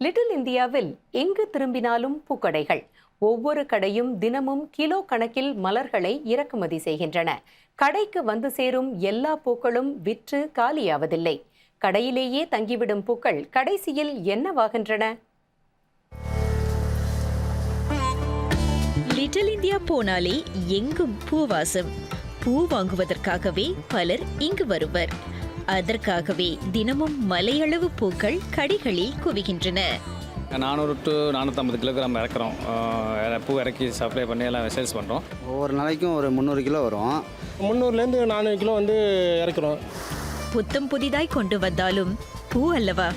Little இந்தியாவில் எங்கு திரும்பினாலும் பூக்கடைகள். ஒவ்வொரு கடையும் தினமும் கிலோ கணக்கில் மலர்களை இறக்குமதி செய்கின்றன. கடைக்கு வந்து சேரும் எல்லா பூக்களும் விற்று காலியாவதில்லை. கடையிலேயே தங்கிவிடும் பூக்கள் கடைசியில் என்னவாகின்றன? லிட்டில் இந்தியா போனாலே எங்கும் பூவாசம். பூ வாங்குவதற்காகவே பலர் இங்கு வருவர். அதற்காகவே தினமும் மலையளவு பூக்கள் கடைகளில் குவிகின்றன. நானூறு டு நானூற்றம்பது கிலோகிராம் இறக்குறோம். பூ இறக்கி சப்ளை பண்ணி எல்லாம் சேல்ஸ் பண்ணுறோம் ஒவ்வொரு நாளைக்கும் ஒரு முந்நூறு கிலோ வரும். முந்நூறுலேருந்து நானூறு கிலோ வந்து இறக்குறோம். புத்தம் புதிதாய் கொண்டு வந்தாலும் பூ அல்லவா?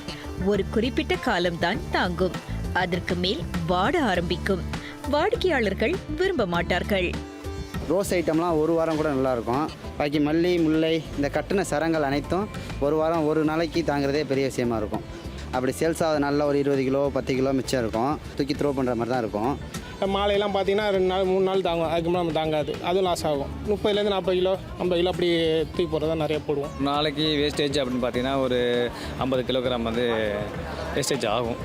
ஒரு குறிப்பிட்ட காலம்தான் தாங்கும். அதற்கு மேல் வாட ஆரம்பிக்கும். வாடிக்கையாளர்கள் விரும்ப மாட்டார்கள். ரோஸ் ஐட்டம்லாம் ஒரு வாரம் கூட நல்லாயிருக்கும். பாக்கி மல்லி முல்லை இந்த கட்டின சரங்கள் அனைத்தும் ஒரு வாரம் ஒரு நாளைக்கு தாங்கிறதே பெரிய விஷயமா இருக்கும். அப்படி சேல்ஸ் ஆகுது நல்லா ஒரு இருபது கிலோ பத்து கிலோ மிச்சம் இருக்கும். தூக்கி த்ரோ பண்ணுற மாதிரி தான் இருக்கும். மாலையெல்லாம் பார்த்தீங்கன்னா ரெண்டு நாள் மூணு நாள் தாங்கும். அதுக்கு மேலே நம்ம தாங்காது. அதுவும் லாஸ் ஆகும். முப்பதுலேருந்து நாற்பது கிலோ ஐம்பது கிலோ அப்படி தூக்கி போடுறதா நிறைய போடுவோம். நாளைக்கு வேஸ்டேஜ் அப்படின்னு பார்த்தீங்கன்னா ஒரு ஐம்பது கிலோகிராம் வந்து வேஸ்டேஜ் ஆகும்.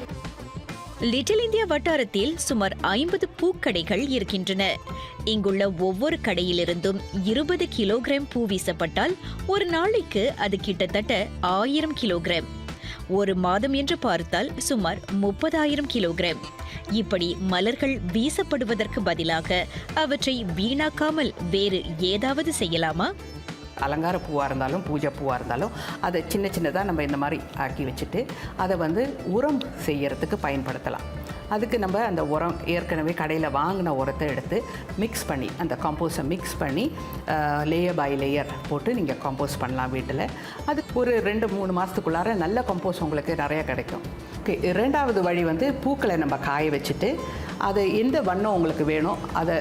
லிட்டில் இந்தியா வட்டாரத்தில் சுமார் ஐம்பது பூக்கடைகள் இருக்கின்றன. இங்குள்ள ஒவ்வொரு கடையிலிருந்தும் இருபது கிலோகிராம் பூ வீசப்பட்டால் ஒரு நாளைக்கு அது கிட்டத்தட்ட ஆயிரம் கிலோகிராம். ஒரு மாதம் என்று பார்த்தால் சுமார் முப்பதாயிரம் கிலோகிராம். இப்படி மலர்கள் வீசப்படுவதற்கு பதிலாக அவற்றை வீணாக்காமல் வேறு ஏதாவது செய்யலாமா? அலங்கார பூவாக இருந்தாலும் பூஜை பூவாக இருந்தாலும் அதை சின்ன சின்னதாக நம்ம இந்த மாதிரி ஆக்கி வச்சுட்டு அதை வந்து உரம் செய்யறதுக்கு பயன்படுத்தலாம். அதுக்கு நம்ம அந்த உரம் ஏற்கனவே கடையில் வாங்கின உரத்தை எடுத்து மிக்ஸ் பண்ணி அந்த காம்போஸை மிக்ஸ் பண்ணி லேயர் பை லேயர் போட்டு நீங்கள் காம்போஸ் பண்ணலாம் வீட்டில். அது ஒரு ரெண்டு மூணு மாதத்துக்குள்ளார நல்ல கம்போஸ் உங்களுக்கு நிறையா கிடைக்கும். ஓகே இரண்டாவது வழி வந்து பூக்களை நம்ம காய வச்சுட்டு அது எந்த வண்ணம் உங்களுக்கு வேணும் அதை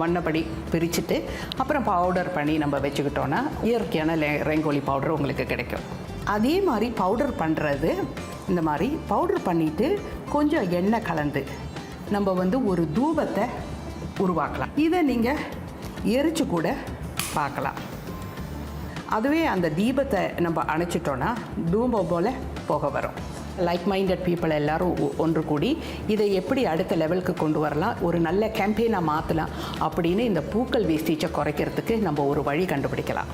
வண்ணப்படி பிரிச்சுட்டு அப்புறம் பவுடர் பண்ணி நம்ம வச்சுக்கிட்டோன்னா இயற்கையான லே ரெங்கோலி பவுடர் உங்களுக்கு கிடைக்கும். அதே மாதிரி பவுடர் பண்ணுறது இந்த மாதிரி பவுடர் பண்ணிவிட்டு கொஞ்சம் எண்ணெய் கலந்து நம்ம வந்து ஒரு தூபத்தை உருவாக்கலாம். இதை நீங்கள் எரிச்சு கூட பார்க்கலாம். அதுவே அந்த தீபத்தை நம்ம அணைச்சிட்டோன்னா தூபம் போல் புகை வரும். லைக் மைண்டட் பீப்புள் எல்லாரும் ஒ- ஒன்று கூடி இதை எப்படி அடுத்த லெவலுக்கு கொண்டு வரலாம் ஒரு நல்ல கேம்பெயினாக மாற்றலாம் அப்படின்னு இந்த பூக்கள் வேஸ்டேஜை குறைக்கிறதுக்கு நம்ம ஒரு வழி கண்டுபிடிக்கலாம்.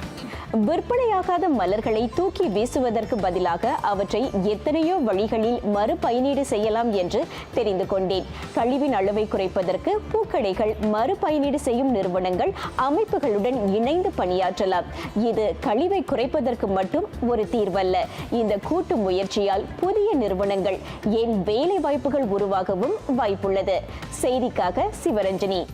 விற்பனையாகாத மலர்களை தூக்கி வீசுவதற்கு பதிலாக அவற்றை எத்தனையோ வழிகளில் மறுபயனீடு செய்யலாம் என்று தெரிந்து கொண்டேன். கழிவின் அளவை குறைப்பதற்கு பூக்கடைகள் மறுபயனீடு செய்யும் நிறுவனங்கள் அமைப்புகளுடன் இணைந்து பணியாற்றலாம். இது கழிவை குறைப்பதற்கு மட்டும் ஒரு தீர்வல்ல. இந்த கூட்டு முயற்சியால் புதிய நிறுவனங்கள் ஏன் வேலை வாய்ப்புகள் உருவாகவும் வாய்ப்புள்ளது? செய்திக்காக சிவரஞ்சனி.